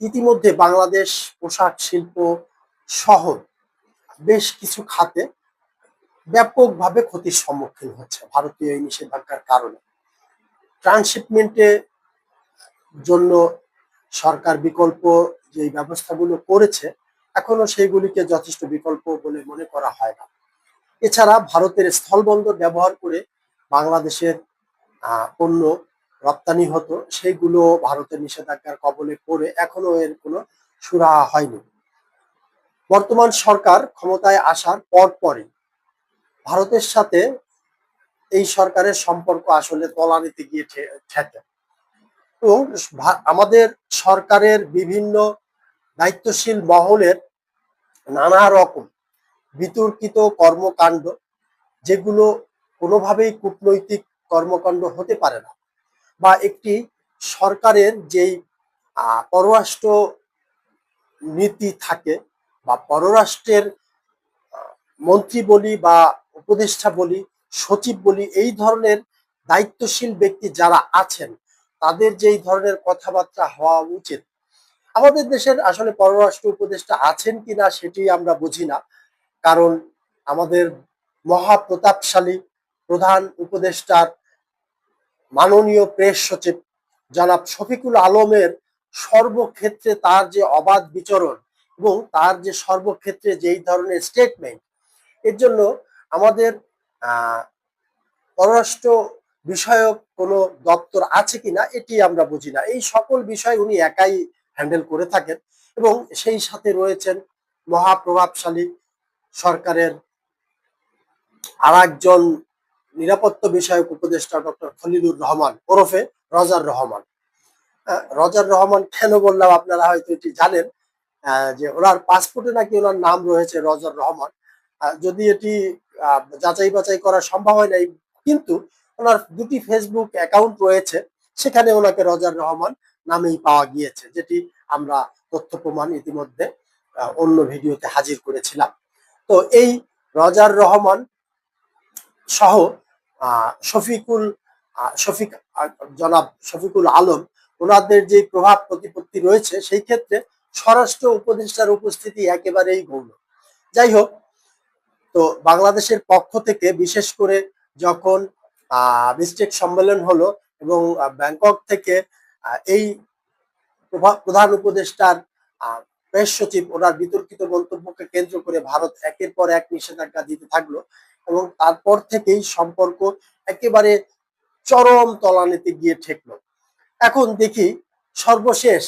ইতিমধ্যে বাংলাদেশ পোশাক শিল্প সহ বেশ কিছু খাতে ব্যাপকভাবে ক্ষতির সম্মুখীন হচ্ছে ভারতীয় এই নিষেধাজ্ঞার কারণে। ট্রান্সশিপমেন্টে জন্য সরকার বিকল্প যে ব্যবস্থাগুলো করেছে, এখনও সেইগুলিকে যথেষ্ট বিকল্প বলে মনে করা হয় না। এছাড়া ভারতের স্থলবন্দর ব্যবহার করে বাংলাদেশের পণ্য রপ্তানি হতো, সেগুলো ভারতের নিষেধাজ্ঞার কবলে পড়ে এখনও এর কোনো সুরাহা হয়নি। বর্তমান সরকার ক্ষমতায় আসার পর পরই ভারতের সাথে এই সরকারের সম্পর্ক আসলে তলানিতে গিয়ে ঠেকে। এবং আমাদের সরকারের বিভিন্ন দায়িত্বশীল মহলের নানা রকম বিতর্কিত কর্মকাণ্ড, যেগুলো কোনোভাবেই কূটনৈতিক কর্মকাণ্ড হতে পারে না। বা একটি সরকারের যেই পররাষ্ট্র নীতি থাকে বা পররাষ্ট্রের মন্ত্রী বলি বা উপদেষ্টা বলি, সচিব বলি, এই ধরনের দায়িত্বশীল ব্যক্তি যারা আছেন, তাদের যেই ধরনের কথাবার্তা হওয়া উচিত। আমাদের দেশের আসলে পররাষ্ট্র উপদেষ্টা আছেন কিনা সেটি আমরা বুঝি না। কারণ আমাদের মহাপ্রতাপশালী প্রধান উপদেষ্টার মাননীয় প্রেস সচিব জনাব শফিকুল আলমের সর্বক্ষেত্রে তার যে অবাধ বিচরণ এবং তার যে সর্বক্ষেত্রে যেই ধরনের স্টেটমেন্ট এর জন্য আমাদের পররাষ্ট্র বিষয়ক কোনো দপ্তর আছে কিনা এটি আমরা বুঝি না। এই সকল বিষয় উনি একাই হ্যান্ডেল করে থাকেন এবং সেই সাথে রয়েছেন মহাপ্রভাবশালী সরকারের আর একজন নিরাপত্তা বিষয়ক উপদেষ্টা ডক্টর খলিলুর রহমান, ওরফে রজার রহমান। রজার রহমান কেন বললাম আপনারা হয়তো এটি জানেন যে ওনার পাসপোর্টে নাকি ওনার নাম রয়েছে রজার রহমান। যদি এটি যাচাই বাছাই করা সম্ভব হয় নাই, কিন্তু ওনার দুটি ফেসবুক অ্যাকাউন্ট রয়েছে, সেখানে ওনাকে রজার রহমান নামেই পাওয়া গিয়েছে, যেটি আমরা তথ্য প্রমাণ ইতিমধ্যে অন্য ভিডিওতে হাজির করেছিলাম। তো এই রজার রহমান সহ শফিকুল শফিক জনাব শফিকুল আলম, ওনাদের যে প্রভাব প্রতিপত্তি রয়েছে, সেই ক্ষেত্রে স্বরাষ্ট্র উপদেষ্টার উপস্থিতি একেবারেই গৌণ। যাই হোক, তো বাংলাদেশের পক্ষ থেকে বিশেষ করে যখন বিস্টেক সম্মেলন হলো এবং ব্যাংকক থেকে এই প্রধান উপদেষ্টার প্রেস সচিব, ওনার বিতর্কিত মন্তব্যকে কেন্দ্র করে ভারত একের পর এক নিষেধাজ্ঞা দিতে থাকল। এবং তারপর থেকেই সম্পর্ক একেবারে চরম তলানিতে গিয়ে ঠেকলো। এখন দেখি সর্বশেষ